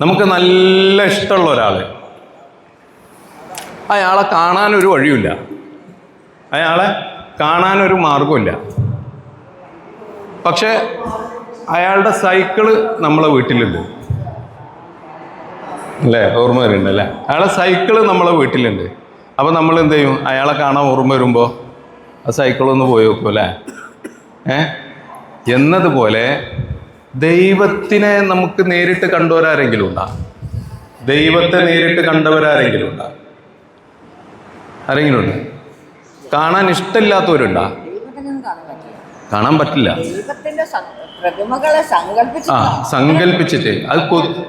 നമുക്ക് നല്ല ഇഷ്ടമുള്ള ഒരാൾ അയാളെ കാണാനൊരു വഴിയില്ല അയാളെ കാണാനൊരു മാർഗമില്ല പക്ഷേ അയാളുടെ സൈക്കിൾ നമ്മളെ വീട്ടിലുണ്ട്. അല്ലേ? ഓർമ്മ വരുന്നുണ്ട് അല്ലേ അയാളെ സൈക്കിൾ നമ്മളെ വീട്ടിലുണ്ട്. അപ്പോൾ നമ്മൾ എന്ത് ചെയ്യും? അയാളെ കാണാൻ ഓർമ്മ വരുമ്പോൾ ആ സൈക്കിളൊന്ന് പോയി വെക്കും അല്ലേ ഏ? എന്നതുപോലെ ദൈവത്തിനെ നമുക്ക് നേരിട്ട് കണ്ടവരാരെങ്കിലും ഉണ്ടാ? ദൈവത്തെ നേരിട്ട് കണ്ടവരാരെങ്കിലും ഉണ്ടാ? ആരെങ്കിലും ഉണ്ട്? കാണാൻ ഇഷ്ടമില്ലാത്തവരുണ്ടാ? കാണാൻ പറ്റില്ല. ആ സങ്കല്പിച്ചിട്ട്. അത്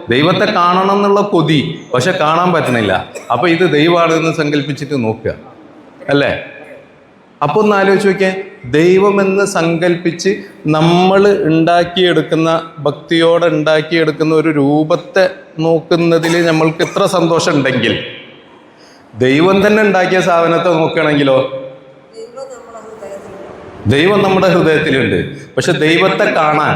ദൈവത്തെ കാണണം എന്നുള്ള കൊതി പക്ഷെ കാണാൻ പറ്റുന്നില്ല അപ്പൊ ഇത് ദൈവമാണെന്ന് സങ്കല്പിച്ചിട്ട് നോക്കുക. അല്ലേ? അപ്പൊ ഒന്ന് ആലോചിച്ച് നോക്കിയേ. ദൈവമെന്ന് സങ്കല്പിച്ച് നമ്മൾ ഉണ്ടാക്കിയെടുക്കുന്ന ഭക്തിയോടെ ഉണ്ടാക്കിയെടുക്കുന്ന ഒരു രൂപത്തെ നോക്കുന്നതിൽ നമ്മൾക്ക് എത്ര സന്തോഷം ഉണ്ടെങ്കിൽ ദൈവം തന്നെ ഉണ്ടാക്കിയ സാധനത്തെ നോക്കുകയാണെങ്കിലോ? ദൈവം നമ്മുടെ ഹൃദയത്തിലുണ്ട്. പക്ഷെ ദൈവത്തെ കാണാൻ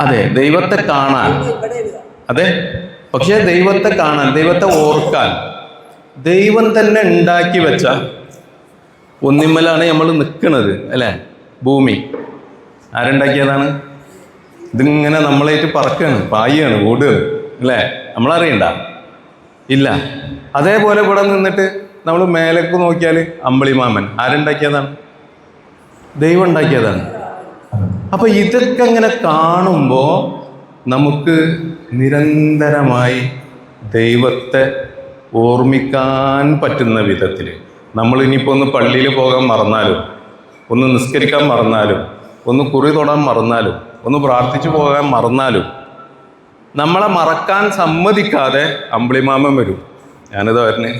അതെ ദൈവത്തെ കാണാൻ. അതെ പക്ഷെ ദൈവത്തെ കാണാൻ ദൈവത്തെ ഓർക്കാൻ. ദൈവം തന്നെ ഉണ്ടാക്കി വെച്ച ഒന്നിമ്മലാണ് നമ്മൾ നിൽക്കുന്നത് അല്ലേ? ഭൂമി. ആരുണ്ടാക്കിയതാണ്? ഇതിങ്ങനെ നമ്മളായിട്ട് പറക്കാണ് പായാണ് ഓടുകയാണ് അല്ലേ? നമ്മളറിയണ്ട. ഇല്ല. അതേപോലെ ഇവിടെ നിന്നിട്ട് നമ്മൾ മേലേക്ക് നോക്കിയാൽ അമ്പിളിമാമൻ ആരുണ്ടാക്കിയതാണ്? ദൈവം ഉണ്ടാക്കിയതാണ്. അപ്പൊ ഇതൊക്കെ ഇങ്ങനെ കാണുമ്പോൾ നമുക്ക് നിരന്തരമായി ദൈവത്തെ ഓർമ്മിക്കാൻ പറ്റുന്ന വിധത്തിൽ നമ്മൾ ഇനിയിപ്പോൾ ഒന്ന് പള്ളിയിൽ പോകാൻ മറന്നാലും ഒന്ന് നിസ്കരിക്കാൻ മറന്നാലും ഒന്ന് കുറി തൊടാൻ മറന്നാലും ഒന്ന് പ്രാർത്ഥിച്ചു പോകാൻ മറന്നാലും നമ്മളെ മറക്കാൻ സമ്മതിക്കാതെ അമ്പിളിമാമൻ വരും. ഞാനിത് വരുന്നേ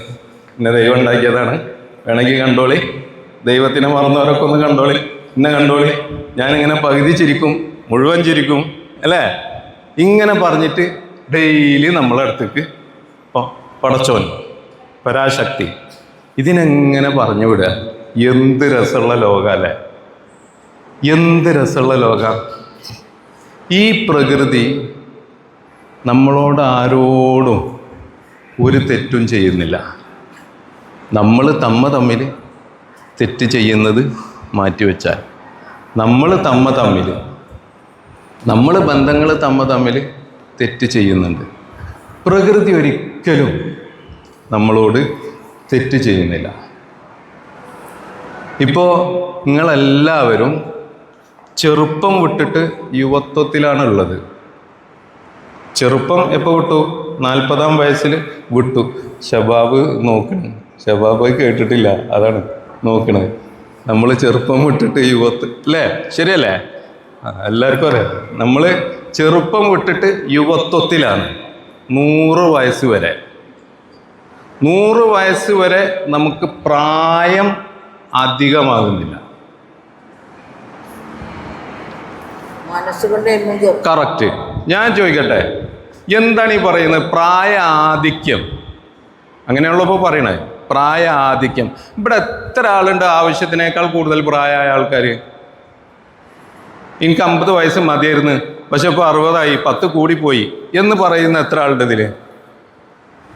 എന്നെ ദൈവം ഉണ്ടാക്കിയതാണ്. വേണമെങ്കിൽ കണ്ടോളി. ദൈവത്തിനെ മറന്നവരൊക്കെ ഒന്ന് കണ്ടോളി. എന്നെ കണ്ടോളി. ഞാനിങ്ങനെ പകുതി ചിരിക്കും മുഴുവൻ ചിരിക്കും അല്ലേ? ഇങ്ങനെ പറഞ്ഞിട്ട് ഡെയിലി നമ്മളെ അടുത്തേക്ക് പടച്ചോൻ പരാശക്തി. ഇതിനെങ്ങനെ പറഞ്ഞു വിടുക? എന്ത് രസമുള്ള ലോക അല്ലേ? എന്ത് രസമുള്ള ലോക? ഈ പ്രകൃതി നമ്മളോട് ആരോടും ഒരു തെറ്റും ചെയ്യുന്നില്ല. നമ്മൾ തമ്മ തമ്മിൽ തെറ്റ് ചെയ്യുന്നത് മാറ്റിവെച്ചാൽ നമ്മൾ തമ്മ തമ്മിൽ നമ്മൾ ബന്ധങ്ങൾ തമ്മ തമ്മിൽ തെറ്റ് ചെയ്യുന്നുണ്ട്. പ്രകൃതി ഒരിക്കലും നമ്മളോട് തെറ്റ് ചെയ്യുന്നില്ല. ഇപ്പോൾ നിങ്ങളെല്ലാവരും ചെറുപ്പം വിട്ടിട്ട് യുവത്വത്തിലാണ് ഉള്ളത് ചെറുപ്പം എപ്പോൾ വിട്ടു? നാൽപ്പതാം വയസ്സിൽ വിട്ടു. ഷബാബ് നോക്കണം. ഷബാബ് കേട്ടിട്ടില്ല. അതാണ് നോക്കണത്. നമ്മൾ ചെറുപ്പം വിട്ടിട്ട് യുവത്ത് അല്ലേ? ശരിയല്ലേ? എല്ലാവർക്കും അറിയാം. നമ്മൾ ചെറുപ്പം വിട്ടിട്ട് യുവത്വത്തിലാണ്. നൂറ് വയസ്സ് വരെ. നൂറ് വയസ്സ് വരെ നമുക്ക് പ്രായം അധികമാകുന്നില്ല. കറക്റ്റ്. ഞാൻ ചോദിക്കട്ടെ എന്താണ് ഈ പറയുന്നത്? പ്രായ ആധിക്യം അങ്ങനെയുള്ളപ്പോൾ പറയണേ പ്രായ ആധിക്യം ഇവിടെ എത്ര ആളുണ്ട് ആവശ്യത്തിനേക്കാൾ കൂടുതൽ പ്രായമായ ആൾക്കാർ എനിക്ക് അമ്പത് വയസ്സ് മതിയായിരുന്നു പക്ഷെ ഇപ്പോൾ അറുപതായി പത്ത് കൂടിപ്പോയി എന്ന് പറയുന്ന എത്ര ആളുണ്ട് ഇതിൽ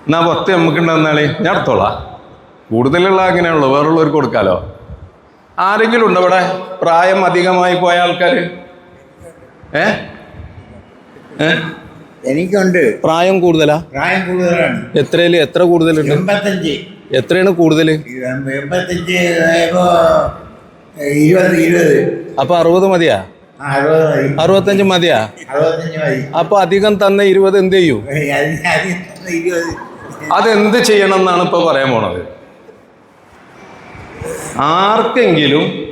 എന്നാ പത്ത് നമുക്കുണ്ടെന്നാളി ഞാൻ എടുത്തോളാം. കൂടുതലുള്ള അങ്ങനെയുള്ളൂ വേറുള്ളവർക്ക് കൊടുക്കാലോ? ആരെങ്കിലും ഉണ്ടോ ഇവിടെ? പ്രായം അധികമായി പോയ ആൾക്കാർ ഏ? എനിക്കുണ്ട്. പ്രായം കൂടുതലാ? പ്രായം കൂടുതലാണ്. എത്രയിൽ? എത്ര കൂടുതലുണ്ട് എൺപത്തഞ്ച്. എത്രയാണ് കൂടുതൽ എൺപത്തഞ്ച് ആയപ്പോ ഇരുപത് ഇരുപത്. അപ്പൊ അറുപത് മതിയാ? അറുപത്തഞ്ച് മതിയാ? അപ്പൊ അധികം തന്ന ഇരുപത് എന്ത് ചെയ്യും? അതെന്ത് ചെയ്യണം എന്നാണ് ഇപ്പൊ പറയാൻ പോണത്? ആർക്കെങ്കിലും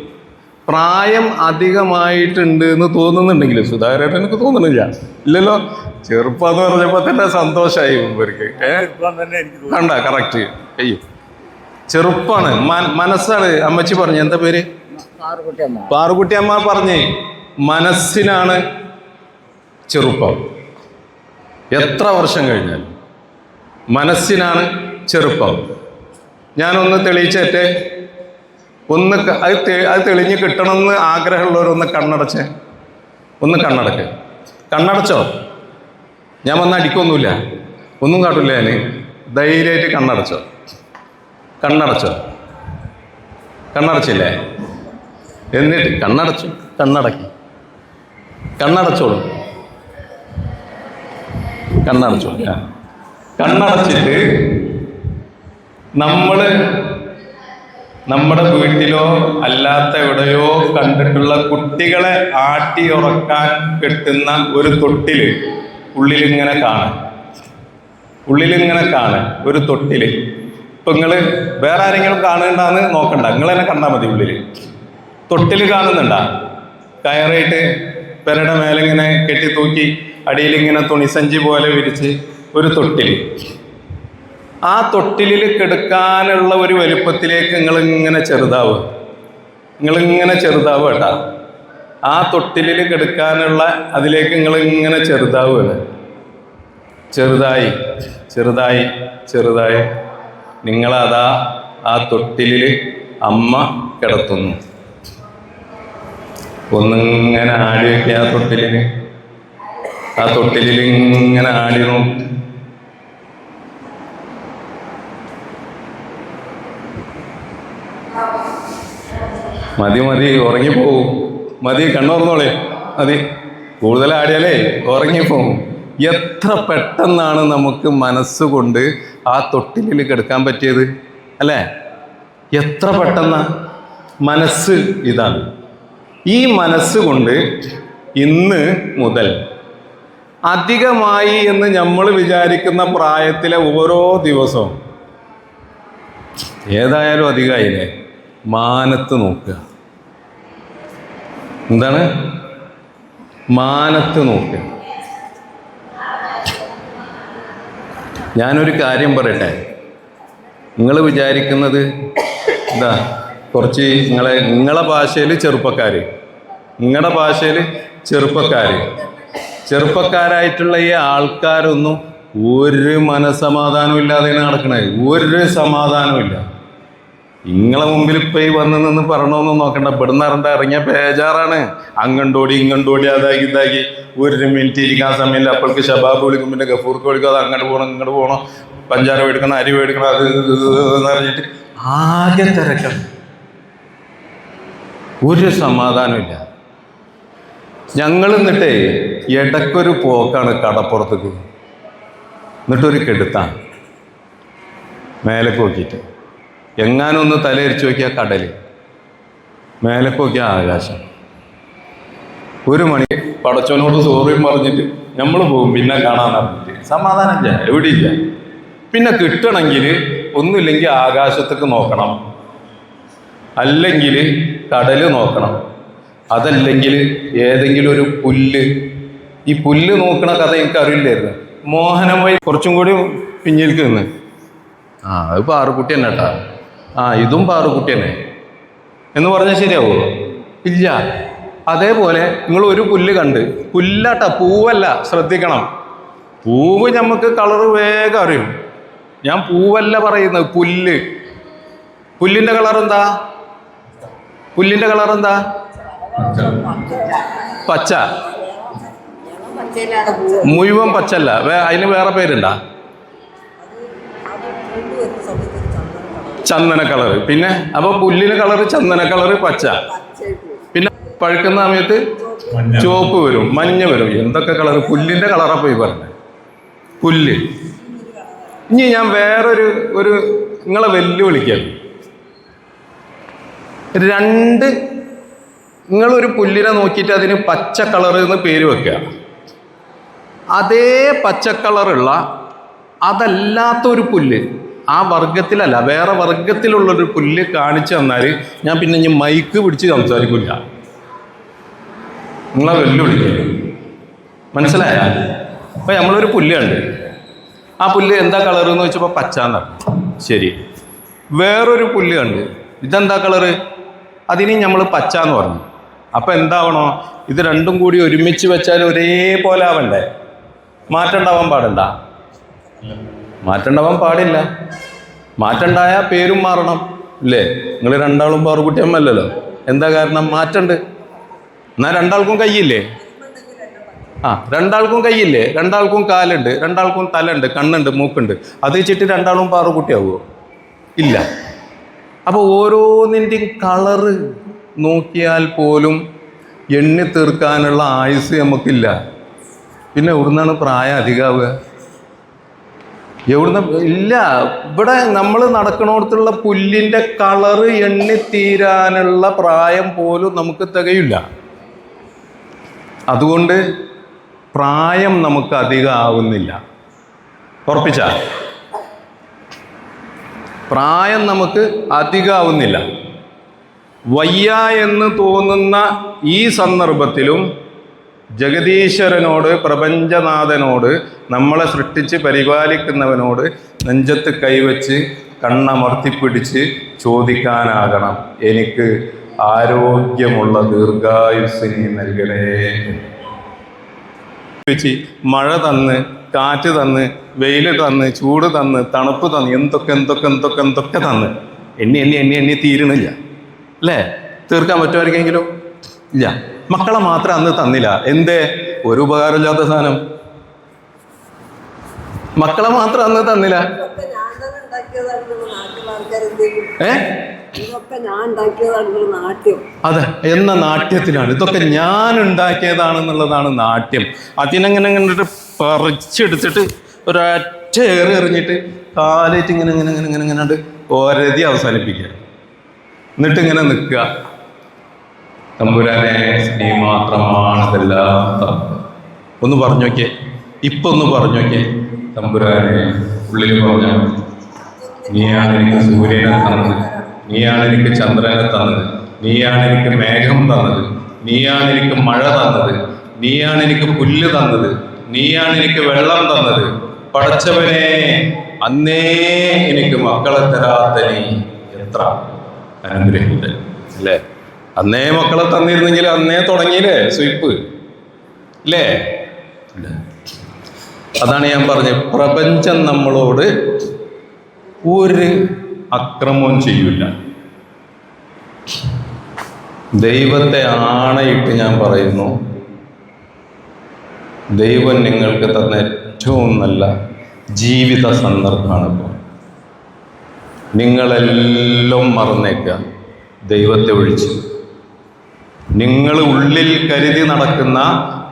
പ്രായം അധികമായിട്ടുണ്ട് എന്ന് തോന്നുന്നുണ്ടെങ്കിൽ സുധാകരേട്ടൻ എനിക്ക് തോന്നുന്നില്ല. ഇല്ലല്ലോ ചെറുപ്പം എന്ന് പറഞ്ഞപ്പോ തന്നെ സന്തോഷമായി ഇവർക്ക്. കണ്ട കറക്റ്റ് അയ്യോ. ചെറുപ്പാണ്. മന- മനസ്സാണ്. അമ്മച്ചി പറഞ്ഞു എന്താ പേര്? പാറുകുട്ടി അമ്മ പറഞ്ഞേ മനസ്സിനാണ് ചെറുപ്പം. എത്ര വർഷം കഴിഞ്ഞാൽ മനസ്സിനാണ് ചെറുപ്പം. ഞാനൊന്ന് തെളിയിച്ചേറ്റെ ഒന്ന് അത് അത് തെളിഞ്ഞ് കിട്ടണമെന്ന് ആഗ്രഹമുള്ളവരൊന്ന് കണ്ണടച്ച്. ഒന്ന് കണ്ണടക്ക്. കണ്ണടച്ചോ? ഞാൻ വന്ന് അടിക്കൊന്നുമില്ല. ഒന്നും കാട്ടില്ല ഞാൻ ധൈര്യമായിട്ട് കണ്ണടച്ചോ. കണ്ണടച്ചോ. കണ്ണടച്ചില്ലേ? എന്നിട്ട് കണ്ണടച്ചു കണ്ണടക്കി. കണ്ണടച്ചോളൂ. കണ്ണടച്ചോളൂ. കണ്ണടച്ചിട്ട് നമ്മൾ നമ്മുടെ വീട്ടിലോ അല്ലാത്ത എവിടെയോ കണ്ടിട്ടുള്ള കുട്ടികളെ ആട്ടി ഉറക്കാൻ കെട്ടുന്ന ഒരു തൊട്ടിൽ ഉള്ളിലിങ്ങനെ കാണാൻ ഉള്ളിലിങ്ങനെ കാണാൻ ഒരു തൊട്ടിൽ. ഇപ്പൊ നിങ്ങൾ വേറെ ആരെങ്കിലും കാണുന്നുണ്ടാന്ന് നോക്കണ്ട. നിങ്ങൾ തന്നെ കണ്ടാൽ മതി ഉള്ളിൽ. തൊട്ടിൽ കാണുന്നുണ്ടാ? കയറിയിട്ട് പെരയുടെ മേലെ ഇങ്ങനെ കെട്ടി തൂക്കി അടിയിൽ ഇങ്ങനെ തുണിസഞ്ചി പോലെ വിരിച്ച് ഒരു തൊട്ടിൽ. ആ തൊട്ടിലിൽ കിടക്കാനുള്ള ഒരു വലുപ്പത്തിലേക്ക് നിങ്ങളിങ്ങനെ ചെറുതാവുക നിങ്ങൾ ഇങ്ങനെ ചെറുതാവുക കേട്ടാ. ആ തൊട്ടിലിൽ കിടക്കാനുള്ള അതിലേക്ക് നിങ്ങളിങ്ങനെ ചെറുതാവുകയാണ് ചെറുതായി ചെറുതായി ചെറുതായി. നിങ്ങളതാ ആ തൊട്ടിലിൽ അമ്മ കിടത്തുന്നു. ഒന്നിങ്ങനെ ആടി വെക്കുക ആ തൊട്ടിലിന് ആ തൊട്ടിലിൽ ഇങ്ങനെ ആടി മതി മതി ഉറങ്ങിപ്പോവും. മതി കണ്ണുറന്നോളെ. മതി. കൂടുതൽ ആടിയാലേ ഉറങ്ങിപ്പോവും. എത്ര പെട്ടെന്നാണ് നമുക്ക് മനസ്സുകൊണ്ട് ആ തൊട്ടിലിൽ കിടക്കാൻ പറ്റിയത്? അല്ലേ? എത്ര പെട്ടെന്ന? മനസ്സ് ഇതാണ്. ഈ മനസ്സുകൊണ്ട് ഇന്ന് മുതൽ അധികമായി എന്ന് നമ്മൾ വിചാരിക്കുന്ന പ്രായത്തിലെ ഓരോ ദിവസവും ഏതായാലും അധികമായില്ലേ? മാനത്ത് നോക്കുക. എന്താണ്? മാനത്ത് നോക്കുക. ഞാനൊരു കാര്യം പറയട്ടെ. നിങ്ങൾ വിചാരിക്കുന്നത് എന്താ? കുറച്ച് നിങ്ങളെ നിങ്ങളെ ഭാഷയിൽ ചെറുപ്പക്കാർ നിങ്ങളുടെ ഭാഷയിൽ ചെറുപ്പക്കാർ ചെറുപ്പക്കാരായിട്ടുള്ള ഈ ആൾക്കാരൊന്നും ഒരു മനസമാധാനവും ഇല്ലാതെ നടക്കണേ. ഒരു സമാധാനമില്ല നിങ്ങളെ മുമ്പിൽ ഇപ്പൊ ഈ വന്ന് നിന്ന് പറയണമെന്ന് നോക്കണ്ട. ഇവിടുന്ന് ഇറങ്ങിയ ബേജാറാണ്. അങ്ങണ്ടോടി ഇങ്ങണ്ടോടി അതാക്കി ഇതാക്കി ഒരു മിനിറ്റ് ഇരിക്കാൻ സമയമില്ല. അപ്പോൾക്ക് ഷബാബ് വിളിക്കും പിന്നെ ഗഫൂർക്ക് വിളിക്കും. അത് അങ്ങോട്ട് പോകണം ഇങ്ങോട്ട് പോകണം പഞ്ചാര മേടിക്കണം അരി മേടിക്കണം അത് എന്ന് ആകെ തിരക്കണം. ഒരു സമാധാനമില്ല ഞങ്ങൾ എന്നിട്ടേ ഇടയ്ക്കൊരു പോക്കാണ് കടപ്പുറത്തേക്ക്. എന്നിട്ടൊരു കെടുത്താണ്. മേലേക്ക് നോക്കിയിട്ട്. എങ്ങാനും ഒന്ന് തലയിരിച്ച് നോക്കിയാൽ കടൽ മേലേക്ക് നോക്കിയാൽ ആകാശം. ഒരു മണി പടച്ചവനോട് സോറിയും പറഞ്ഞിട്ട് നമ്മൾ പോകും പിന്നെ കാണാൻ പറഞ്ഞിട്ട് സമാധാനം ഇല്ല എവിടെയില്ല പിന്നെ കിട്ടണമെങ്കിൽ ഒന്നുമില്ലെങ്കിൽ ആകാശത്തേക്ക് നോക്കണം. അല്ലെങ്കിൽ കടൽ നോക്കണം. അതല്ലെങ്കിൽ ഏതെങ്കിലും ഒരു പുല്ല്. ഈ പുല്ല് നോക്കണ കഥ എനിക്ക് അറിയില്ലായിരുന്നു മോഹനം വഴി കുറച്ചും കൂടി പിന്നിലേക്ക് നിന്ന്. ആ അത് പാറുക്കുട്ടി തന്നെ കേട്ടാ. ആ ഇതും പാറുക്കുട്ടി തന്നെ. എന്ന് പറഞ്ഞാൽ ശരിയാവോ? ഇല്ല. അതേപോലെ നിങ്ങൾ ഒരു പുല്ല് കണ്ട്. പുല്ലാട്ട പൂവല്ല ശ്രദ്ധിക്കണം. പൂവ് നമുക്ക് കളറ് വേഗം അറിയും. ഞാൻ പൂവല്ല പറയുന്നത് പുല്ല്. പുല്ലിന്റെ കളർ എന്താ പുല്ലിന്റെ കളർ എന്താ പച്ച? മുഴുവൻ പച്ചല്ല വേ അതിന് വേറെ പേരുണ്ടാ? ചന്ദനം കളർ പിന്നെ അപ്പൊ പുല്ലിന് കളർ ചന്ദന കളർ പച്ച. പിന്നെ പഴുക്കുന്ന സമയത്ത് ചുവപ്പ് വരും മഞ്ഞ വരും. എന്തൊക്കെ കളർ പുല്ലിന്റെ കളറാ പോയി പറഞ്ഞത് പുല്ല്. ഇനി ഞാൻ വേറൊരു ഒരു നിങ്ങളെ വെല്ലുവിളിക്കാം രണ്ട് നിങ്ങളൊരു പുല്ലിനെ നോക്കിയിട്ട് അതിന് പച്ച കളർ എന്ന് പേര് വെക്കുക. അതേ പച്ച കളറുള്ള അതല്ലാത്തൊരു പുല്ല് ആ വർഗത്തിലല്ല വേറെ വർഗത്തിലുള്ളൊരു പുല്ല് കാണിച്ചു തന്നാൽ ഞാൻ പിന്നെ ഇനി മൈക്ക് പിടിച്ച് സംസാരിക്കില്ല നിങ്ങളെ വെല്ലുവിളിക്കുക മനസ്സിലായ? അപ്പം നമ്മളൊരു പുല്ല് കണ്ട്. ആ പുല്ല് എന്താ കളർ എന്ന് വെച്ചപ്പോൾ പച്ചാന്ന്. ശരി. വേറൊരു പുല്ല് കണ്ട്. ഇതെന്താ കളറ്? അതിന് നമ്മൾ പച്ച എന്ന് പറഞ്ഞു. അപ്പൊ എന്താവണോ? ഇത് രണ്ടും കൂടി ഒരുമിച്ച് വെച്ചാൽ ഒരേപോലെ ആവണ്ടേ? മാറ്റണ്ടാവാൻ പാടണ്ട മാറ്റണ്ടാവാൻ പാടില്ല. മാറ്റണ്ടായ പേരും മാറണം അല്ലേ നിങ്ങൾ രണ്ടാളും പാറുകുട്ടിയമ്മല്ലോ എന്താ കാരണം? മാറ്റണ്ട്. എന്നാൽ രണ്ടാൾക്കും കയ്യില്ലേ ആ രണ്ടാൾക്കും കയ്യില്ലേ രണ്ടാൾക്കും കാലുണ്ട് രണ്ടാൾക്കും തലുണ്ട് കണ്ണുണ്ട് മൂക്കുണ്ട്. അത് വെച്ചിട്ട് രണ്ടാളും പാറുകുട്ടിയാവുമോ ഇല്ല. അപ്പോൾ ഓരോന്നിന്റെയും കളറ് നോക്കിയാൽ പോലും എണ്ണി തീർക്കാനുള്ള ആയുസ് നമുക്കില്ല. പിന്നെ എവിടുന്നാണ് പ്രായം അധികമാവുക എവിടുന്ന് ഇല്ല ഇവിടെ നമ്മൾ നടക്കണോടത്തുള്ള പുല്ലിന്റെ കളറ് എണ്ണി തീരാനുള്ള പ്രായം പോലും നമുക്ക് തികയില്ല. അതുകൊണ്ട് പ്രായം നമുക്ക് അധികം ആവുന്നില്ല ഉറപ്പിച്ച? പ്രായം നമുക്ക് അധികമാവുന്നില്ല വയ്യ എന്ന് തോന്നുന്ന ഈ സന്ദർഭത്തിലും ജഗദീശ്വരനോട് പ്രപഞ്ചനാഥനോട് നമ്മളെ സൃഷ്ടിച്ച് പരിപാലിക്കുന്നവനോട് നെഞ്ചത്ത് കൈവച്ച് കണ്ണമർത്തിപ്പിടിച്ച് ചോദിക്കാനാകണം. എനിക്ക് ആരോഗ്യമുള്ള ദീർഘായുസ്സിനെ നൽകണേ മഴ തന്ന് കാറ്റ് തന്ന് വെയിൽ തന്ന് ചൂട് തന്ന് തണുപ്പ് തന്ന് എന്തൊക്കെ എന്തൊക്കെ എന്തൊക്കെ എന്തൊക്കെ തന്ന്. എണ്ണി എണ്ണി എണ്ണി എണ്ണി തീരണില്ല അല്ലേ തീർക്കാൻ പറ്റുമായിരിക്കെങ്കിലും ഇല്ല. മക്കളെ മാത്രം അന്ന് തന്നില്ല. എന്തേ? ഒരു ഉപകാരമില്ലാത്ത സാധനം. മക്കളെ മാത്രം അന്ന് തന്നില്ല. ഏ? അതെ. എന്ന നാട്യത്തിലാണ്. ഇതൊക്കെ ഞാൻ ഉണ്ടാക്കിയതാണെന്നുള്ളതാണ് നാട്യം. അതിനെങ്ങനെ കണ്ടിട്ട് പറിച്ചെടുത്തിട്ട് ഒരൊറ്റ ഏറി എറിഞ്ഞിട്ട് കാലേറ്റ് ഇങ്ങനെ ഇങ്ങനെ ഇങ്ങനെ ഇങ്ങനെ ഇങ്ങനെ ഓരതി അവസാനിപ്പിക്കുക. എന്നിട്ട് ഇങ്ങനെ നിൽക്കുക. തമ്പുരാനെ നീ മാത്രമാണ് ഇതെല്ലാം ഒന്ന് പറഞ്ഞു നോക്കിയേ. ഇപ്പൊ ഒന്ന് പറഞ്ഞു നോക്കിയേ. തമ്പുരാനെ ഉള്ളിൽ പറഞ്ഞ നീയാണ് എനിക്ക് സൂര്യനെ തന്നത്. നീയാണ് എനിക്ക് ചന്ദ്രനെ തന്നത്. നീയാണ് എനിക്ക് മേഘം തന്നത്. നീയാണ് എനിക്ക് മഴ തന്നത്. നീയാണ് എനിക്ക് പുല്ല് തന്നത്. നീയാണ് എനിക്ക് വെള്ളം തന്നത്. പടച്ചവനെ അന്നേ എനിക്ക് മക്കളെ തരാത്ത നീ എത്ര അനുഗ്രഹിതൻ അല്ലേ? അന്നേ മക്കളെ തന്നിരുന്നെങ്കിൽ അന്നേ തുടങ്ങിയില്ലേ? സ്വീപ്പ്. ഇല്ലേ? ഇല്ല. അതാണ് ഞാൻ പറഞ്ഞത്. പ്രപഞ്ചം നമ്മളോട് ഒരു അക്രമവും ചെയ്യില്ല ദൈവത്തെ ആണയിട്ട് ഞാൻ പറയുന്നു. ദൈവം നിങ്ങൾക്ക് തന്ന ഏറ്റവും നല്ല ജീവിത സന്ദർഭമാണ് ഇപ്പോൾ. നിങ്ങളെല്ലാം മറന്നേക്കുക. ദൈവത്തെ ഒഴിച്ച്. നിങ്ങൾ ഉള്ളിൽ കരുതി നടക്കുന്ന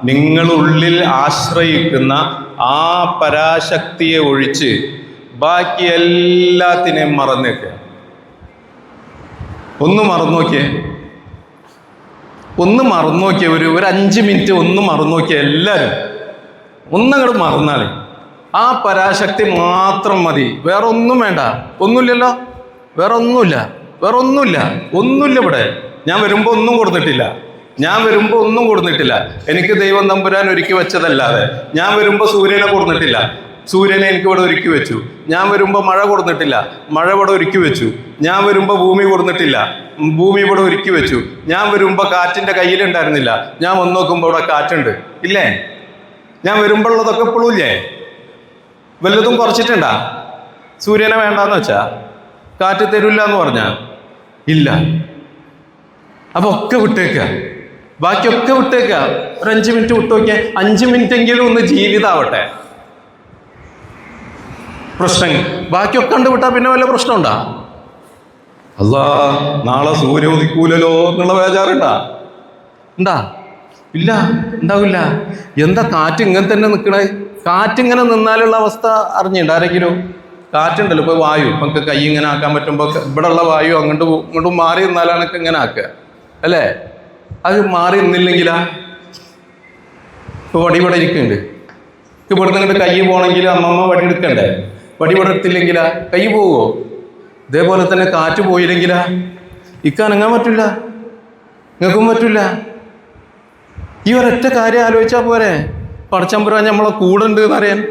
നിങ്ങൾ ഉള്ളിൽ ആശ്രയിക്കുന്ന ആ പരാശക്തിയെ ഒഴിച്ച് ബാക്കി എല്ലാത്തിനെയും മറന്നേക്കുക. ഒന്ന് മറന്നു നോക്കിയേ ഒന്ന് മറന്നു നോക്കിയ ഒരു ഒരു അഞ്ച് മിനിറ്റ് ഒന്ന് മറന്നു നോക്കിയ എല്ലാവരും ഒന്നങ്ങോട്ട് മറന്നാളെ ആ പരാശക്തി മാത്രം മതി. വേറെ ഒന്നും വേണ്ട. ഒന്നുമില്ലല്ലോ. വേറെ ഒന്നുമില്ല വേറെ ഒന്നുമില്ല ഒന്നുമില്ല ഇവിടെ. ഞാൻ വരുമ്പോൾ ഒന്നും കൊടുത്തിട്ടില്ല. ഞാൻ വരുമ്പോൾ ഒന്നും കൊടുത്തിട്ടില്ല. എനിക്ക് ദൈവം തമ്പുരാൻ ഒരുക്കി വെച്ചതല്ലാതെ. ഞാൻ വരുമ്പോൾ സൂര്യനെ കൊടുത്തിട്ടില്ല. സൂര്യനെ എനിക്ക് ഇവിടെ ഒരുക്കി വെച്ചു. ഞാൻ വരുമ്പോൾ മഴ കൊടുത്തിട്ടില്ല. മഴ ഇവിടെ ഒരുക്കി വെച്ചു. ഞാൻ വരുമ്പോൾ ഭൂമി കൊടുത്തിട്ടില്ല. ഭൂമി ഇവിടെ ഒരുക്കി വെച്ചു. ഞാൻ വരുമ്പോൾ കാറ്റിന്റെ കയ്യിലുണ്ടായിരുന്നില്ല. ഞാൻ വന്ന് നോക്കുമ്പോൾ ഇവിടെ കാറ്റുണ്ട്. ഇല്ലേ? ഞാൻ വരുമ്പോൾ ഉള്ളതൊക്കെ ഇപ്പോഴും ഇല്ലേ? വല്ലതും കുറച്ചിട്ടുണ്ടാ? സൂര്യനെ വേണ്ടാന്ന് വെച്ചാ? കാറ്റ് തരില്ല എന്ന് പറഞ്ഞ? ഇല്ല. അപ്പൊ ഒക്കെ വിട്ടേക്ക. ബാക്കിയൊക്കെ വിട്ടേക്ക. ഒരു അഞ്ച് മിനിറ്റ് വിട്ടു നോക്കിയാൽ അഞ്ച് മിനിറ്റ് എങ്കിലും ഒന്ന് ജീവിതാവട്ടെ. പ്രശ്നം. ബാക്കിയൊക്കെ കണ്ടു വിട്ടാൽ പിന്നെ വല്ല പ്രശ്നമുണ്ടാ? അല്ല നാളെ സൂര്യ ഉദിക്കൂലല്ലോ എന്നുള്ള ബേജാറുണ്ടാ? ഉണ്ടാ ഇല്ല ഉണ്ടാവില്ല എന്താ കാറ്റ് ഇങ്ങനെ തന്നെ നിൽക്കണേ കാറ്റിങ്ങനെ നിന്നാലുള്ള അവസ്ഥ അറിഞ്ഞിട്ടുണ്ട് ആരെങ്കിലും കാറ്റുണ്ടല്ലോ ഇപ്പോൾ വായു നമുക്ക് കൈ ഇങ്ങനെ ആക്കാൻ പറ്റുമ്പോൾ ഇവിടെ ഉള്ള വായു അങ്ങോട്ട് ഇങ്ങോട്ട് മാറി നിന്നാലാണ് ഇങ്ങനെ ആക്കുക. അല്ലേ? അത് മാറി നിന്നില്ലെങ്കിലാ? ഇപ്പോൾ വടി ഇവിടെ ഇരിക്കുന്നുണ്ട്. ഇവിടെ നിന്ന് കൈ പോകണമെങ്കിൽ അമ്മമ്മ വടി എടുക്കണ്ടേ? വടി ഇവിടെ എടുത്തില്ലെങ്കിലാ? കൈ പോവോ? ഇതേപോലെ തന്നെ കാറ്റ് പോയില്ലെങ്കിലാ? ഇക്കനങ്ങാൻ പറ്റില്ല നിങ്ങൾക്കും പറ്റില്ല ഈ ഒരൊറ്റ കാര്യം ആലോചിച്ചാൽ പോരെ? പടച്ചമ്പുരാൻ നമ്മളെ കൂടെ ഉണ്ട് എന്നറിയാൻ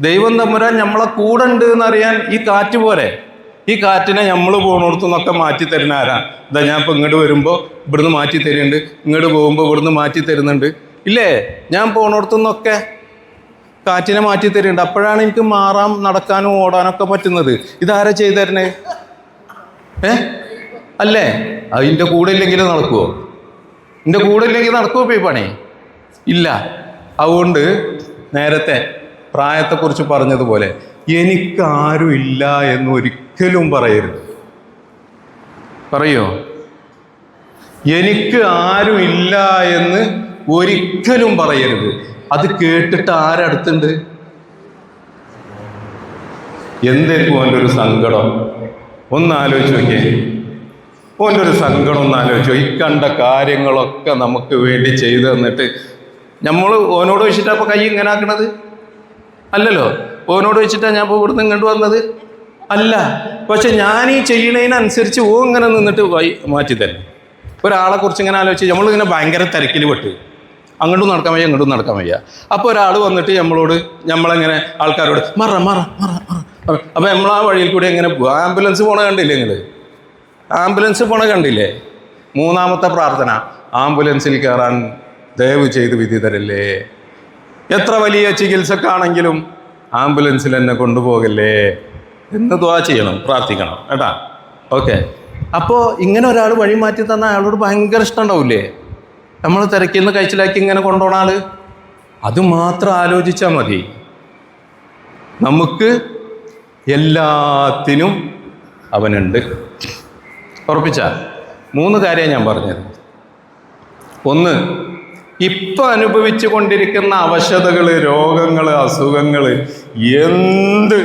ദൈവം തമ്പുരാൻ നമ്മളെ കൂടെ ഉണ്ട് എന്നറിയാൻ ഈ കാറ്റ് പോരെ ഈ കാറ്റിനെ നമ്മൾ പോകണോടത്തു നിന്നൊക്കെ മാറ്റി തരുന്ന ആരാ? ഇതാ ഞാൻ ഇപ്പോൾ ഇങ്ങോട്ട് വരുമ്പോൾ ഇവിടുന്ന് മാറ്റി തരുന്നുണ്ട്. ഇങ്ങോട്ട് പോകുമ്പോൾ ഇവിടുന്ന് മാറ്റി തരുന്നുണ്ട്. ഇല്ലേ? ഞാൻ പോകണോടത്തു നിന്നൊക്കെ കാറ്റിനെ മാറ്റി തരുന്നുണ്ട്. അപ്പോഴാണ് എനിക്ക് മാറാം നടക്കാനും ഓടാനൊക്കെ പറ്റുന്നത്. ഇതാരാ ചെയ്തു തരണേ ഏ? അല്ലേ? അതിന്റെ കൂടെ ഇല്ലെങ്കിൽ നടക്കുമോ എന്റെ കൂടെ ഇല്ലെങ്കിൽ നടക്കുമോ ഈ പണി? ഇല്ല. അതുകൊണ്ട് നേരത്തെ പ്രായത്തെക്കുറിച്ച് പറഞ്ഞതുപോലെ എനിക്കാരും ഇല്ല എന്ന് ഒരിക്കലും പറയരുത്. പറയോ? എനിക്ക് ആരും ഇല്ല എന്ന് ഒരിക്കലും പറയരുത്. അത് കേട്ടിട്ട് ആരടുത്തുണ്ട്? എന്തായിരിക്കും അവന്റെ ഒരു സങ്കടം. ഒന്ന് ആലോചിച്ച് നോക്കിയേ. ഓന്റെ ഒരു സങ്കടം ഒന്ന് ആലോചിച്ചോ ഈ കണ്ട കാര്യങ്ങളൊക്കെ നമുക്ക് വേണ്ടി ചെയ്തു തന്നിട്ട് നമ്മൾ ഓനോട് വെച്ചിട്ടാ അപ്പോൾ കൈ ഇങ്ങനെ ആക്കണത്? അല്ലല്ലോ. ഓനോട് വെച്ചിട്ടാ ഞാൻ ഇപ്പോൾ ഇവിടുന്ന് ഇങ്ങോട്ട് വന്നത്? അല്ല. പക്ഷെ ഞാൻ ഈ ചെയ്യണതിനനുസരിച്ച് ഓ ഇങ്ങനെ നിന്നിട്ട് വൈ മാറ്റി തരും. ഒരാളെ കുറിച്ച് ഇങ്ങനെ ആലോചിച്ച് നമ്മളിങ്ങനെ ഭയങ്കര തിരക്കിൽ പെട്ട്. അങ്ങോട്ടും നടക്കാൻ വയ്യ ഇങ്ങോട്ടും നടക്കാൻ വയ്യ. അപ്പോൾ ഒരാൾ വന്നിട്ട് നമ്മളോട് നമ്മളെങ്ങനെ ആൾക്കാരോട് മറ മറ മറ മറ. അപ്പോൾ നമ്മൾ ആ വഴിയിൽ കൂടി എങ്ങനെ ആംബുലൻസ് പോണ കണ്ടില്ലേ നിങ്ങൾ ആംബുലൻസ് പോണ കണ്ടില്ലേ? മൂന്നാമത്തെ പ്രാർത്ഥന. ആംബുലൻസിൽ കയറാൻ ദയവ് ചെയ്ത് വിധി തരല്ലേ? എത്ര വലിയ ചികിത്സക്കാണെങ്കിലും ആംബുലൻസിൽ എന്നെ കൊണ്ടുപോകല്ലേ? എന്ന് ദ്വാ ചെയ്യണം പ്രാർത്ഥിക്കണം കേട്ടാ? ഓക്കെ. അപ്പോൾ ഇങ്ങനെ ഒരാൾ വഴി മാറ്റി തന്ന അയാളോട് ഭയങ്കര ഇഷ്ടം ഉണ്ടാവില്ലേ നമ്മൾ തിരക്കിന്ന് കഴിച്ചിലാക്കി ഇങ്ങനെ കൊണ്ടുപോണ ആൾ? അത് മാത്രം ആലോചിച്ചാൽ മതി. നമുക്ക് എല്ലാത്തിനും അവനുണ്ട്. ഉറപ്പിച്ച? മൂന്ന് കാര്യം ഞാൻ പറഞ്ഞത്. ഒന്ന് ഇപ്പം അനുഭവിച്ചു കൊണ്ടിരിക്കുന്ന അവശതകൾ രോഗങ്ങൾ അസുഖങ്ങൾ എന്ത്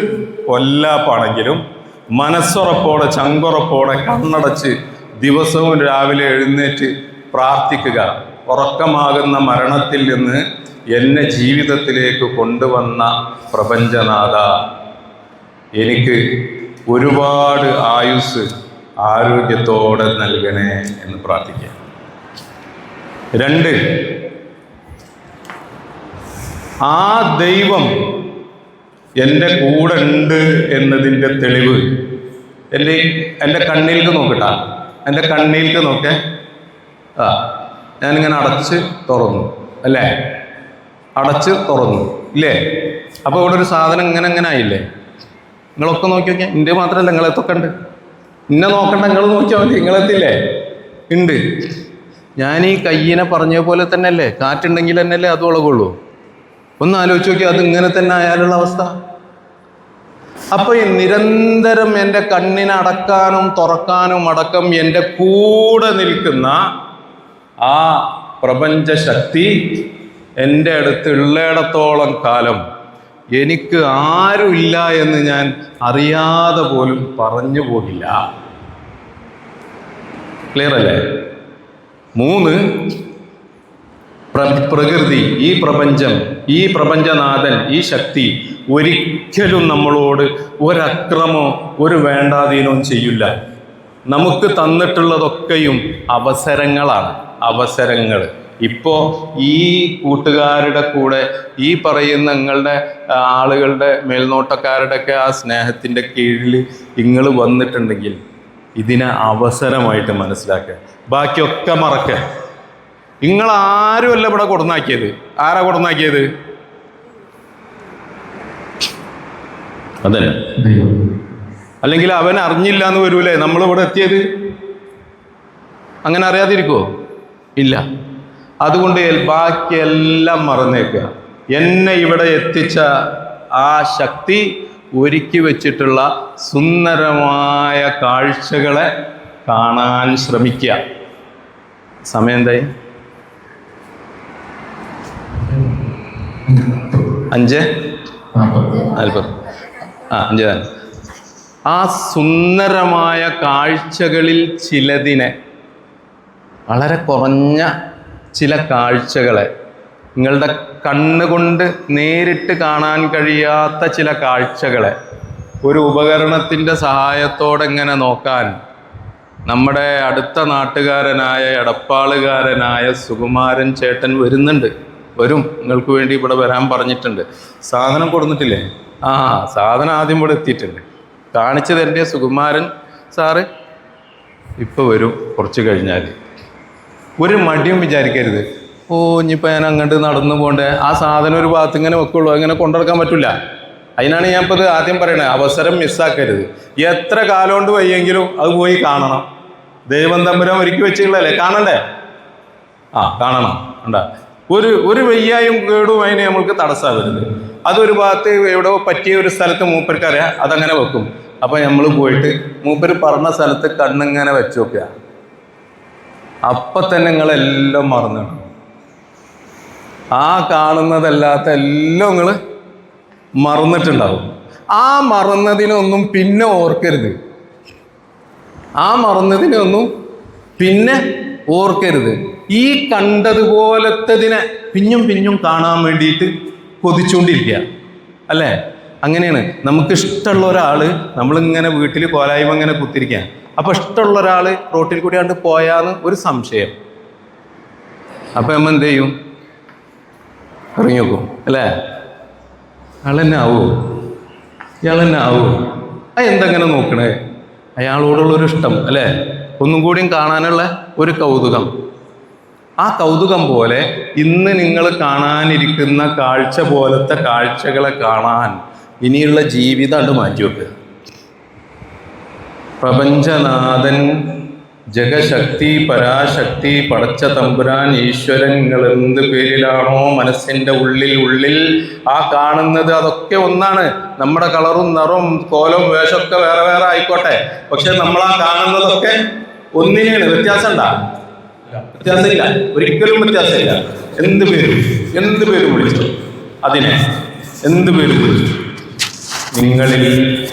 കൊല്ലാപ്പാണെങ്കിലും മനസ്സുറപ്പോടെ ചങ്കുറപ്പോടെ കണ്ണടച്ച് ദിവസവും രാവിലെ എഴുന്നേറ്റ് പ്രാർത്ഥിക്കുക. ഉറക്കമാകുന്ന മരണത്തിൽ നിന്ന് എന്നെ ജീവിതത്തിലേക്ക് കൊണ്ടുവന്ന പ്രപഞ്ചനാഥ. എനിക്ക് ഒരുപാട് ആയുസ് ആരോഗ്യത്തോടെ നൽകണേ എന്ന് പ്രാർത്ഥിക്കുക രണ്ട് ആ ദൈവം എന്റെ കൂടെ ഉണ്ട് എന്നതിന്റെ തെളിവ്. എന്റെ എന്റെ കണ്ണിലേക്ക് നോക്കട്ടാ എന്റെ കണ്ണിലേക്ക് നോക്കേ. ആ ഞാനിങ്ങനെ അടച്ച് തുറന്നു അല്ലേ? അടച്ച് തുറന്നു ഇല്ലേ? അപ്പോൾ ഇവിടെ ഒരു സാധനം ഇങ്ങനെ ഇങ്ങനെ ആയില്ലേ? നിങ്ങളൊക്കെ നോക്കി നോക്കിയാൽ എന്റെ മാത്രമല്ല നിങ്ങളെത്തൊക്കെ ഉണ്ട്? ഇന്നെ നോക്കണ്ട നിങ്ങൾ നോക്കിയാൽ മതി നിങ്ങളെത്തില്ലേ? ഉണ്ട്. ഞാൻ ഈ കയ്യിനെ പറഞ്ഞ പോലെ തന്നെയല്ലേ? കാറ്റുണ്ടെങ്കിൽ തന്നെയല്ലേ അത് ഉളകുള്ളൂ ഒന്ന് ആലോചിച്ച് നോക്കി അത് ഇങ്ങനെ തന്നെ ആയാലുള്ള അവസ്ഥ. അപ്പൊ ഈ നിരന്തരം എന്റെ കണ്ണിനടക്കാനും തുറക്കാനും അടക്കം എന്റെ കൂടെ നിൽക്കുന്ന ആ പ്രപഞ്ച ശക്തി എന്റെ അടുത്ത് ഉള്ളിടത്തോളം കാലം എനിക്ക് ആരുമില്ല എന്ന് ഞാൻ അറിയാതെ പോലും പറഞ്ഞു പോകില്ല. ക്ലിയർ അല്ലേ മൂന്ന് പ്രകൃതി ഈ പ്രപഞ്ചം ഈ പ്രപഞ്ചനാഥൻ ഈ ശക്തി ഒരിക്കലും നമ്മളോട് ഒരക്രമോ ഒരു വേണ്ടാതീനവും ചെയ്യില്ല. നമുക്ക് തന്നിട്ടുള്ളതൊക്കെയും അവസരങ്ങളാണ് അവസരങ്ങൾ ഇപ്പോൾ ഈ കൂട്ടുകാരുടെ കൂടെ ഈ പറയുന്ന നിങ്ങളുടെ ആളുകളുടെ മേൽനോട്ടക്കാരുടെയൊക്കെ ആ സ്നേഹത്തിന്റെ കീഴിൽ നിങ്ങൾ വന്നിട്ടുണ്ടെങ്കിൽ ഇതിനെ അവസരമായിട്ട് മനസ്സിലാക്കുക. ബാക്കിയൊക്കെ മറക്കുക. നിങ്ങൾ ആരുമല്ല ഇവിടെ കൊടുന്നാക്കിയത്? ആരാ കൊടുന്നാക്കിയത്? അതന്നെ അല്ലെങ്കിൽ അവൻ അറിഞ്ഞില്ല എന്ന് വരൂലേ? നമ്മൾ ഇവിടെ എത്തിയത്? അങ്ങനെ അറിയാതിരിക്കുമോ ഇല്ല. അതുകൊണ്ട് ബാക്കിയെല്ലാം മറന്നേക്കുക. എന്നെ ഇവിടെ എത്തിച്ച ആ ശക്തി ഒരുക്കി വെച്ചിട്ടുള്ള സുന്ദരമായ കാഴ്ചകളെ കാണാൻ ശ്രമിക്കുക. സമയം എന്തായി? അഞ്ച്? നാൽപ്പത്. ആ അഞ്ച് ആ സുന്ദരമായ കാഴ്ചകളിൽ ചിലതിനെ വളരെ കുറഞ്ഞ ചില കാഴ്ചകളെ നിങ്ങളുടെ കണ്ണുകൊണ്ട് നേരിട്ട് കാണാൻ കഴിയാത്ത ചില കാഴ്ചകളെ ഒരു ഉപകരണത്തിന്റെ സഹായത്തോടെ ഇങ്ങനെ നോക്കാൻ നമ്മുടെ അടുത്ത നാട്ടുകാരനായ എടപ്പാളുകാരനായ സുകുമാരൻ ചേട്ടൻ വരുന്നുണ്ട്. വരും. നിങ്ങൾക്ക് വേണ്ടി ഇവിടെ വരാൻ പറഞ്ഞിട്ടുണ്ട്. സാധനം കൊടുത്തിട്ടില്ലേ ആ സാധനം ആദ്യം ഇവിടെ എത്തിയിട്ടുണ്ട്. കാണിച്ചു തരേണ്ട സുകുമാരൻ സാറ്. ഇപ്പോൾ വരും കുറച്ച് കഴിഞ്ഞാൽ ഒരു മടിയും വിചാരിക്കരുത്. ഓ ഇനിയിപ്പോൾ ഞാൻ അങ്ങോട്ട് നടന്നു പോകണ്ടേ ആ സാധനം ഒരു ഭാഗത്ത് ഇങ്ങനെ വെക്കുള്ളൂ അങ്ങനെ കൊണ്ടുനടക്കാൻ പറ്റില്ല അതിനാണ് ഞാൻ ഇപ്പോൾ ഇത് ആദ്യം പറയണത് അവസരം മിസ്സാക്കരുത് എത്ര കാലം കൊണ്ട് വയ്യെങ്കിലും അത് പോയി കാണണം. ദൈവം തമ്പുരാൻ ഒരുക്കി വെച്ചിട്ടുള്ളതല്ലേ? കാണണ്ടേ? ആ കാണണം. ഉണ്ടാ ഒരു ഒരു വയ്യായും കേടും അതിനെ നമ്മൾക്ക് തടസ്സമാവരുത് അതൊരു ഭാഗത്ത് എവിടെ പറ്റിയ ഒരു സ്ഥലത്ത് മൂപ്പർക്കറിയാം അതങ്ങനെ വെക്കും. അപ്പൊ നമ്മൾ പോയിട്ട് മൂപ്പര് പറഞ്ഞ സ്ഥലത്ത് കണ്ണിങ്ങനെ വെച്ച് നോക്കുക. അപ്പൊ തന്നെ നിങ്ങളെല്ലാം മറന്നു ആ കാണുന്നതല്ലാത്ത എല്ലാം നിങ്ങൾ മറന്നിട്ടുണ്ടാവും. ആ മറന്നതിനൊന്നും പിന്നെ ഓർക്കരുത്. ആ മറന്നതിനൊന്നും പിന്നെ ഓർക്കരുത്. ഈ കണ്ടതുപോലത്തതിനെ പിന്നും പിന്നും കാണാൻ വേണ്ടിയിട്ട് കൊതിച്ചുകൊണ്ടിരിക്കുക. അല്ലേ? അങ്ങനെയാണ്. നമുക്ക് ഇഷ്ടമുള്ള ഒരാൾ നമ്മളിങ്ങനെ വീട്ടിൽ കോലായ്മ ഇങ്ങനെ കുത്തിരിക്കുക. അപ്പോൾ ഇഷ്ടമുള്ള ഒരാൾ റോട്ടിൽ കൂടി കണ്ട് പോയാന്ന് ഒരു സംശയം. അപ്പം നമ്മൾ എന്ത് ചെയ്യും? ഇറങ്ങി നോക്കും. അല്ലേ? അയാൾ തന്നെ ആവുമോ ഇയാൾ തന്നെ ആവുമോ ആ എന്തെങ്ങനെ നോക്കണേ? അയാളോടുള്ളൊരു ഇഷ്ടം. അല്ലേ? ഒന്നും കൂടിയും കാണാനുള്ള ഒരു കൗതുകം. ആ കൗതുകം പോലെ ഇന്ന് നിങ്ങൾ കാണാനിരിക്കുന്ന കാഴ്ച പോലത്തെ കാഴ്ചകളെ കാണാൻ ഇനിയുള്ള ജീവിതം അത് മാറ്റിവെക്കുക പ്രപഞ്ചനാഥൻ ജഗശക്തി പരാശക്തി പടച്ച തമ്പുരാൻ ഈശ്വരൻ നിങ്ങൾ എന്ത് പേരിലാണോ മനസ്സിന്റെ ഉള്ളിൽ ഉള്ളിൽ ആ കാണുന്നത് അതൊക്കെ ഒന്നാണ്. നമ്മുടെ കളറും നിറവും കോലവും വേഷമൊക്കെ വേറെ വേറെ ആയിക്കോട്ടെ. പക്ഷെ നമ്മൾ ആ കാണുന്നതൊക്കെ ഒന്നിനെയാണ്. വ്യത്യാസം ഉണ്ടാ? വ്യത്യാസമില്ല. ഒരിക്കലും വ്യത്യാസമില്ല. എന്ത് പേരും? എന്ത് പേരും വിളിച്ചു? അതിനെ എന്ത് പേരും വിളിച്ചു? നിങ്ങളിൽ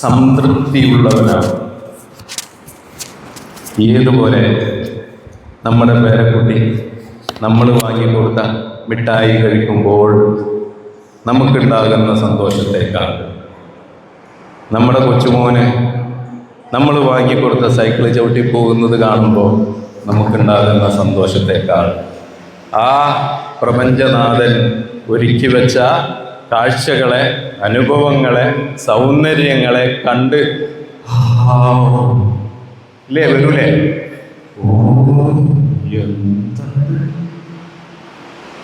സംതൃപ്തിയുള്ളവനാണ്. ഏതുപോലെ നമ്മുടെ പേരക്കുട്ടി നമ്മൾ വാങ്ങി കൊടുത്ത മിഠായി കഴിക്കുമ്പോൾ നമുക്കുണ്ടാകുന്ന സന്തോഷത്തേക്കാൾ. നമ്മുടെ കൊച്ചുമോനെ നമ്മൾ വാങ്ങിക്കൊടുത്ത സൈക്കിൾ ചവിട്ടി പോകുന്നത് കാണുമ്പോൾ നമുക്കുണ്ടാകുന്ന സന്തോഷത്തേക്കാൾ. ആ പ്രപഞ്ചനാഥൻ ഒരുക്കി വെച്ച കാഴ്ചകളെ അനുഭവങ്ങളെ സൗന്ദര്യങ്ങളെ കണ്ട് ഇല്ലേ വരൂലേ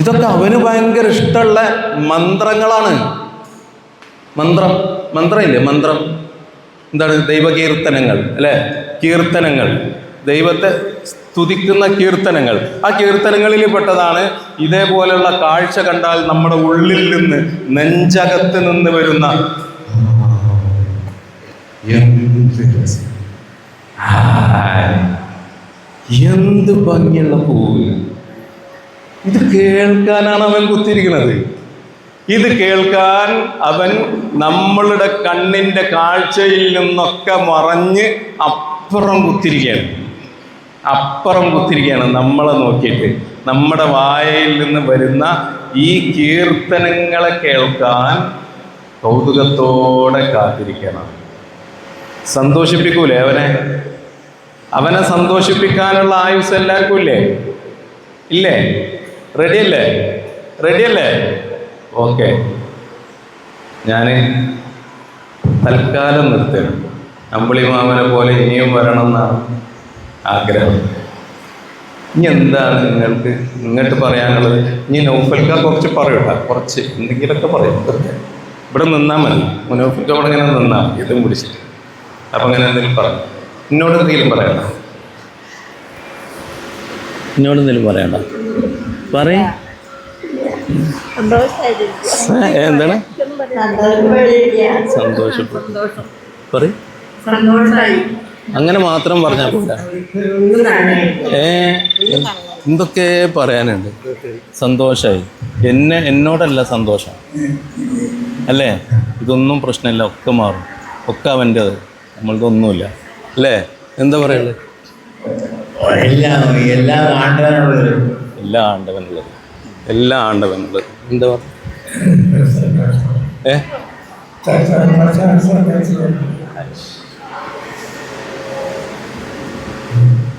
ഇതൊക്കെ അവന് ഭയങ്കര ഇഷ്ടമുള്ള മന്ത്രങ്ങളാണ്. മന്ത്രം മന്ത്രമില്ലേ? മന്ത്രം. എന്താണ്? ദൈവകീർത്തനങ്ങൾ അല്ലേ? കീർത്തനങ്ങൾ. ദൈവത്തെ സ്തുതിക്കുന്ന കീർത്തനങ്ങൾ. ആ കീർത്തനങ്ങളിൽ പെട്ടതാണ് ഇതേപോലെയുള്ള കാഴ്ച കണ്ടാൽ നമ്മുടെ ഉള്ളിൽ നിന്ന് നെഞ്ചകത്ത് നിന്ന് വരുന്ന എന്ത് ഭംഗിയുള്ള പൂവ്. ഇത് കേൾക്കാനാണ് അവൻ കുത്തിരിക്കുന്നത് ഇത് കേൾക്കാൻ അവൻ നമ്മളുടെ കണ്ണിന്റെ കാഴ്ചയിൽ നിന്നൊക്കെ മറഞ്ഞ് അപ്പുറം കുത്തിരിക്കുകയാണ് അപ്പുറം കുത്തിരിക്കുകയാണ് നമ്മളെ നോക്കിയിട്ട്. നമ്മുടെ വായയിൽ നിന്ന് വരുന്ന ഈ കീർത്തനങ്ങളെ കേൾക്കാൻ കൗതുകത്തോടെ കാത്തിരിക്കണം. സന്തോഷിപ്പിക്കൂലേ അവനെ? അവനെ സന്തോഷിപ്പിക്കാനുള്ള ആയുസ് എല്ലാവർക്കും ഇല്ലേ? ഇല്ലേ? റെഡിയല്ലേ റെഡിയല്ലേ ഓക്കെ ഞാൻ തൽക്കാലം നിർത്തണം അമ്പിളി മാമനെ പോലെ ഇനിയും വരണം എന്നാണ് ആഗ്രഹം. ഇനി എന്താണ് നിങ്ങൾക്ക് ഇങ്ങോട്ട് പറയാനുള്ളത്? ഇനി നൗഫൽക്ക കുറച്ച് പറയൂട്ട. കുറച്ച് എന്തെങ്കിലുമൊക്കെ പറയും. ഇവിടെ നിന്നാൽ മതി. നൗഫൽക്ക അവിടെ ഇങ്ങനെ നിന്നാൽ മതി. ഇതും പിടിച്ചിട്ട് അപ്പം അങ്ങനെ എന്തെങ്കിലും പറഞ്ഞു എന്നോട് എന്തെങ്കിലും പറയണ്ട? എന്നോട് എന്തെങ്കിലും പറയണ്ട? പറയ. എന്താണ്? സന്തോഷം പറയും. അങ്ങനെ മാത്രം പറഞ്ഞാൽ പോരാ. ഏ എന്തൊക്കെ പറയാനുണ്ട്? സന്തോഷമായി എന്നെ എന്നോടല്ല സന്തോഷം. അല്ലേ? ഇതൊന്നും പ്രശ്നമില്ല. ഒക്കെ മാറും. ഒക്കെ അവന്റെത് നമ്മളതൊന്നുമില്ല അല്ലേ? എന്താ പറയുള്ളത് എല്ലാം എല്ലാം ആണ്ടവനുള്ളത്. എല്ലാ ആണ്ടവനുള്ളത്. എല്ലാ ആണ്ടവനുള്ളത് എന്താ? പറയുക ഏ?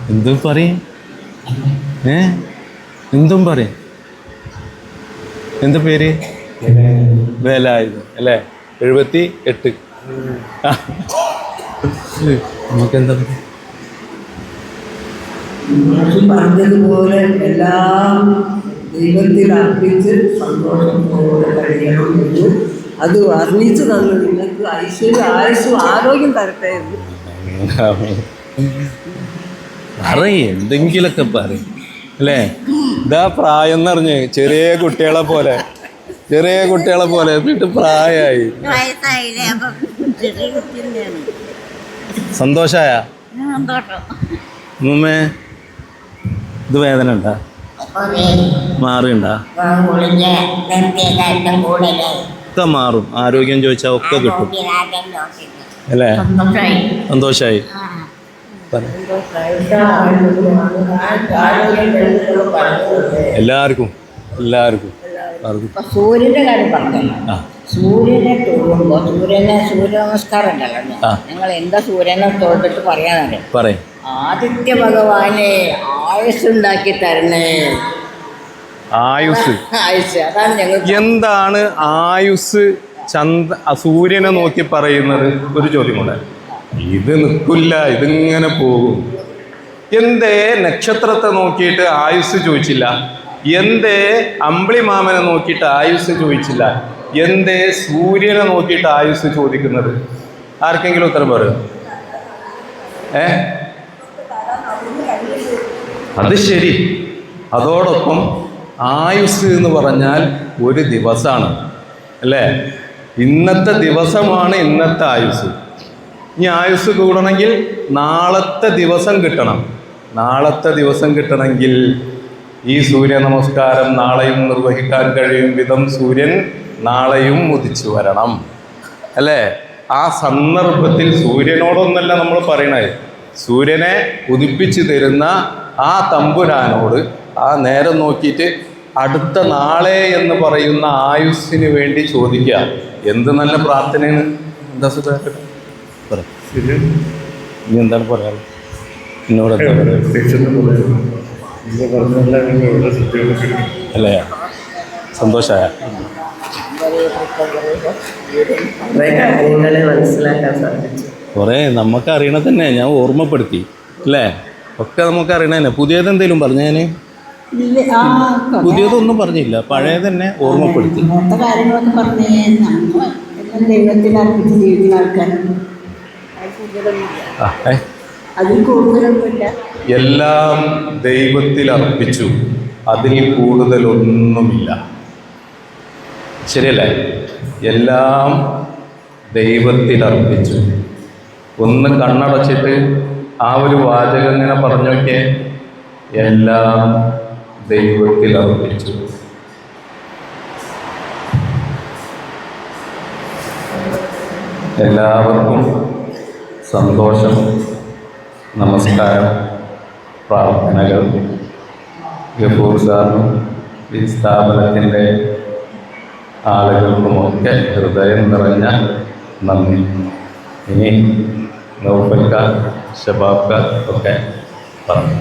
എന്തും പറയും. ഏ? എന്തും പറയും. എന്താ പേര്? വേലായുധം അല്ലേ? എഴുപത്തി എട്ട് നമുക്കെന്താ പറഞ്ഞതുപോലെ എല്ലാം ദൈവത്തിൽ അർപ്പിച്ച് സന്തോഷത്തോടെ കഴിയണം എന്ന്. അത് വർണിച്ചു തന്നു നിങ്ങൾക്ക് ഐശ്വര്യം ആയുസ്സും ആരോഗ്യം തരട്ടെ എന്ന്. പറയും എന്തെങ്കിലുമൊക്കെ പറയും. അല്ലേ? ഇതാ പ്രായം എന്ന് പറഞ്ഞ് ചെറിയ കുട്ടികളെ പോലെ. ചെറിയ കുട്ടികളെ പോലെ എന്നിട്ട് പ്രായമായി സന്തോഷായ? ഉമ്മേ ഇത് വേദന ഉണ്ടാ? ഒക്കെ മാറും. ആരോഗ്യം ചോദിച്ചാൽ ഒക്കെ കിട്ടും. അല്ലേ? സന്തോഷമായി സന്തോഷായി. എല്ലാവർക്കും എല്ലാവർക്കും. സൂര്യന്റെ കാര്യം പറഞ്ഞല്ലോ സൂര്യനെ തൊഴുമ്പോ സൂര്യനെ സൂര്യ നമസ്കാരം ഉണ്ടല്ലോ ആ. എന്താ സൂര്യനെ തൊഴുതിട്ട് പറയാനറിയാം? പറയും. ആദിത്യ ഭഗവാനെ ആയുസ് ഉണ്ടാക്കി തരണേ ആയുസ് ആയുസ് അതാണ് ഞങ്ങൾ എന്താണ് ആയുസ് ചന്ദ്ര സൂര്യനെ നോക്കി പറയുന്നത് ഒരു ചോദ്യം കൂടെ ഇത് നിൽക്കില്ല ഇതിങ്ങനെ പോകും. എന്തേ നക്ഷത്രത്തെ നോക്കിയിട്ട് ആയുസ് ചോദിച്ചില്ല? എന്തേ അമ്പിളിമാമനെ നോക്കിയിട്ട് ആയുസ് ചോദിച്ചില്ല? എന്തേ സൂര്യനെ നോക്കിയിട്ട് ആയുസ് ചോദിക്കുന്നത്? ആർക്കെങ്കിലും ഉത്തരം പറയും. ഏ? അത് ശരി. അതോടൊപ്പം ആയുസ് എന്ന് പറഞ്ഞാൽ ഒരു ദിവസമാണ് അല്ലേ? ഇന്നത്തെ ദിവസമാണ് ഇന്നത്തെ ആയുസ്. ഇനി ആയുസ് കൂടണമെങ്കിൽ നാളത്തെ ദിവസം കിട്ടണം. നാളത്തെ ദിവസം കിട്ടണമെങ്കിൽ ഈ സൂര്യ നമസ്കാരം നാളെയും നിർവഹിക്കാൻ കഴിയും വിധം സൂര്യൻ നാളെയും ഉദിച്ചു വരണം. അല്ലേ? ആ സന്ദർഭത്തിൽ സൂര്യനോടൊന്നല്ല നമ്മൾ പറയണത് സൂര്യനെ ഉദിപ്പിച്ചു തരുന്ന ആ തമ്പുരാനോട് ആ നേരം നോക്കിയിട്ട് അടുത്ത നാളെ എന്ന് പറയുന്ന ആയുസ്സിന് വേണ്ടി ചോദിക്കുക. എന്ത് നല്ല പ്രാർത്ഥനയാണ്? എന്താ സുഖമായിട്ട് പറ. ഇനി എന്താണ് പറയാറ് എന്നോട് എന്താ പറയുക അല്ലേ? സന്തോഷമായ കുറേ നമുക്ക് അറിയണ തന്നെ ഞാൻ ഓർമ്മപ്പെടുത്തി. അല്ലേ? ഒക്കെ നമുക്ക് അറിയണ തന്നെ പുതിയതെന്തേലും പറഞ്ഞു ആ പുതിയതൊന്നും പറഞ്ഞില്ല. പഴയ തന്നെ ഓർമ്മപ്പെടുത്തി കാര്യങ്ങളൊക്കെ പറഞ്ഞേ ദൈവത്തിൽ അർപ്പിച്ച് ജീവിക്കുന്ന ആൾക്കാരാണ്. എല്ലാം ദൈവത്തിൽ അർപ്പിച്ചു. അതിൽ കൂടുതലൊന്നുമില്ല. ശരിയല്ലേ? എല്ലാം ദൈവത്തിൽ അർപ്പിച്ചു. ഒന്ന് കണ്ണടച്ചിട്ട് ആ ഒരു വാചകം ഇങ്ങനെ പറഞ്ഞൊക്കെ എല്ലാം ദൈവത്തിൽ അർപ്പിച്ചു. എല്ലാവർക്കും സന്തോഷം നമസ്കാരം പ്രാർത്ഥനകൾ ഗഫൂർ സാറിനും ഈ സ്ഥാപനത്തിന്റെ ആളുകൾക്കുമൊക്കെ ഹൃദയം നിറഞ്ഞ നന്ദി. ഇനി നൗഫൽക്ക ഷബാബ്ക്ക ഒക്കെ പറഞ്ഞു.